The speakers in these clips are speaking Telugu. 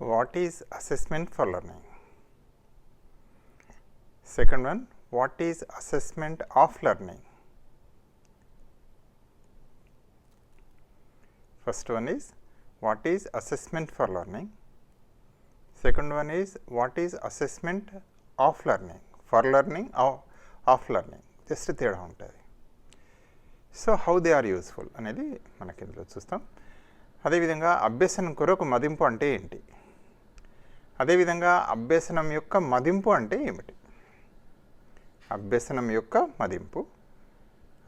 what is assessment for learning? Second one, what is assessment of learning? First one is what is assessment for learning? Second one is what is assessment of learning? For learning or of learning? Just తేడా ఉంటుంది so how they are useful అనేది మనకి ఇందులో చూస్తాం అదేవిధంగా అభ్యసనం కొరకు మదింపు అంటే ఏంటి అదేవిధంగా అభ్యసనం యొక్క మదింపు అంటే ఏమిటి? అభ్యసనం యొక్క మదింపు.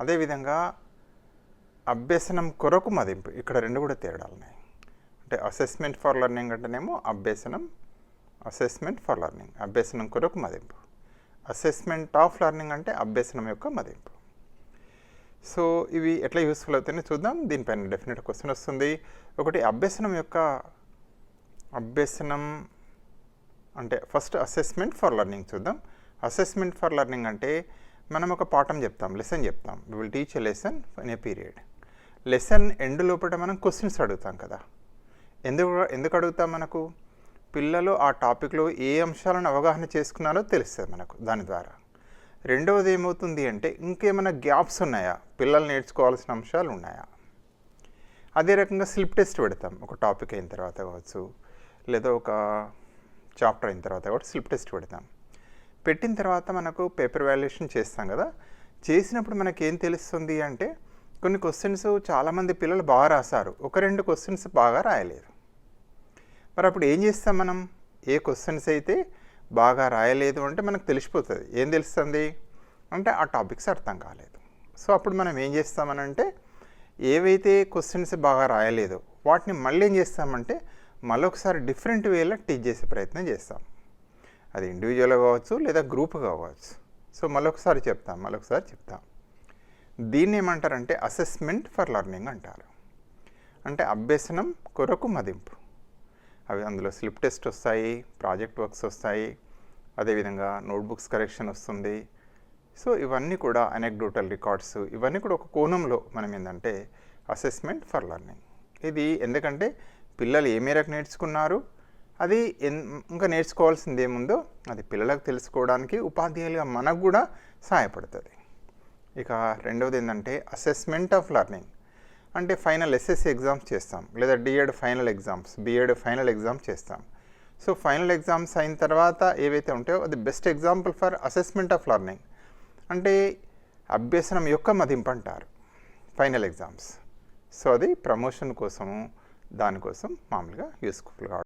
అదేవిధంగా అభ్యసనం కొరకు మదింపు. ఇక్కడ రెండు కూడా తేడాలు ఉన్నాయి. అంటే అసెస్మెంట్ ఫర్ లెర్నింగ్ అంటేనేమో అభ్యసనం అసెస్మెంట్ ఫర్ లెర్నింగ్ అభ్యసనం కొరకు మదింపు. అసెస్మెంట్ ఆఫ్ లెర్నింగ్ అంటే అభ్యసనం యొక్క మదింపు. సో ఇవి ఎట్లా యూస్ఫుల్ అవుతాయని చూద్దాం. దీనిపైన డెఫినెట్ క్వశ్చన్ వస్తుంది. ఒకటి అభ్యసనం యొక్క అభ్యసనం అంటే ఫస్ట్ అసెస్మెంట్ ఫర్ లెర్నింగ్ చూద్దాం. అసెస్మెంట్ ఫర్ లెర్నింగ్ అంటే మనం ఒక పాఠం చెప్తాం లెసన్ చెప్తాం. We will teach a lesson in a period lesson end లోపల మనం క్వశ్చన్స్ అడుగుతాం కదా. ఎందుకు ఎందుకు అడుగుతాం మనకు? పిల్లలు ఆ టాపిక్లో ఏ అంశాలను అవగాహన చేసుకున్నారో తెలుస్తుంది మనకు దాని ద్వారా. రెండవది ఏమవుతుంది అంటే ఇంకేమైనా గ్యాప్స్ ఉన్నాయా? పిల్లలు నేర్చుకోవాల్సిన అంశాలు ఉన్నాయా? అదే రకంగా స్లిప్ టెస్ట్ పెడతాం. ఒక టాపిక్ అయిన తర్వాత కావచ్చు లేదా ఒక చాప్టర్ అయిన తర్వాత కూడా స్లిప్ టెస్ట్ పెడతాం. పెట్టిన తర్వాత మనకు పేపర్ వాల్యుయేషన్ చేస్తాం కదా. చేసినప్పుడు మనకి ఏం తెలుస్తుంది అంటే కొన్ని క్వశ్చన్స్ చాలామంది పిల్లలు బాగా రాశారు. ఒక రెండు క్వశ్చన్స్ బాగా రాయలేదు మరి అప్పుడు ఏం చేస్తాం మనం? ఏ క్వశ్చన్స్ అయితే బాగా రాయలేదు అంటే మనకు తెలిసిపోతుంది. ఏం తెలుస్తుంది? అంటే ఆ టాపిక్స్ అర్థం కాలేదు. సో అప్పుడు మనం ఏం చేస్తామనంటే ఏవైతే క్వశ్చన్స్ బాగా రాయలేదో వాటిని మళ్ళీ ఏం చేస్తామంటే మళ్ళొకసారి డిఫరెంట్ వేలో టీచ్ చేసే ప్రయత్నం చేస్తాం. అది ఇండివిజువల్గా కావచ్చు లేదా గ్రూప్ కావచ్చు. సో మళ్ళొకసారి చెప్తాం మళ్ళొకసారి చెప్తాం. దీన్ని ఏమంటారంటే అసెస్మెంట్ ఫర్ లెర్నింగ్ అంటారు. అంటే అభ్యసనం కొరకు మదింపు. అవి అందులో స్లిప్ టెస్ట్ వస్తాయి ప్రాజెక్ట్ వర్క్స్ వస్తాయి అదేవిధంగా నోట్బుక్స్ కరెక్షన్ వస్తుంది. సో ఇవన్నీ కూడా అనెక్డోటల్ రికార్డ్స్ ఇవన్నీ కూడా ఒక కోణంలో మనం ఏంటంటే అసెస్మెంట్ ఫర్ లెర్నింగ్ ఇది ఎందుకంటే పిల్లలు ఏ మేరకు నేర్చుకున్నారు అది ఎన్ ఇంకా నేర్చుకోవాల్సింది ఏముందో అది పిల్లలకు తెలుసుకోవడానికి ఉపాధ్యాయులుగా మనకు కూడా సహాయపడుతుంది. ఇక రెండవది ఏంటంటే అసెస్మెంట్ ఆఫ్ లెర్నింగ్ అంటే ఫైనల్ ఎస్ఎస్సి ఎగ్జామ్స్ చేస్తాం లేదా DEd final exams BEd final exams చేస్తాం. సో ఫైనల్ ఎగ్జామ్స్ అయిన తర్వాత ఏవైతే ఉంటాయో అది best example for assessment of learning అంటే అభ్యసనం యొక్క మదింపు అంటారు ఫైనల్ ఎగ్జామ్స్ సో అది ప్రమోషన్ కోసము దానికోసం మామూలుగా యూస్ఫుల్గా